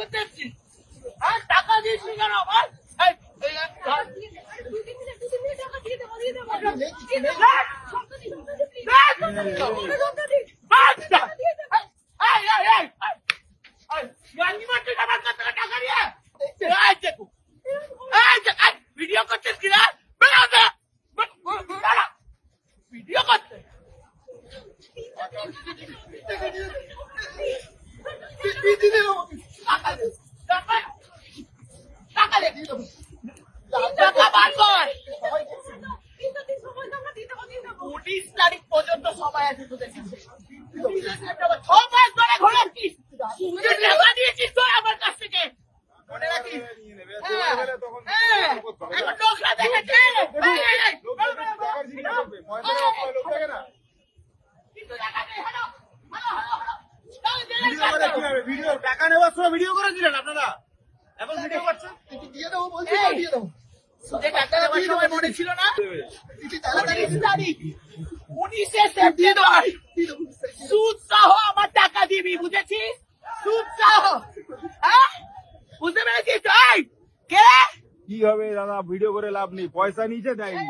করতে এসছিস হ্যাঁ টাকা দিয়েছিস কেন এই, এই, এই, ধর। বাচ্চা! এই, টাকা দিয়েছিস তো আমার কাছ থেকে। রাখিস? হ্যাঁ, হ্যাঁ? ভিডিও টাকা নেওয়ার সময় ভিডিও করেছিলেন আপনারা? এখন ভিডিও করছেন এই, তোদের টাকা নেওয়ার সময় মনে ছিল না? উনিশ তারিখ উনিশে সেপ্টেম্বর। সুদ সহ আমার টাকা দিবি বুঝেছিস সুদ সহ হ্যাঁ? বুঝতে পেরেছিস? কে? কি হবে দাদা ভিডিও করে লাভ নেই পয়সা নিচে দেয়নি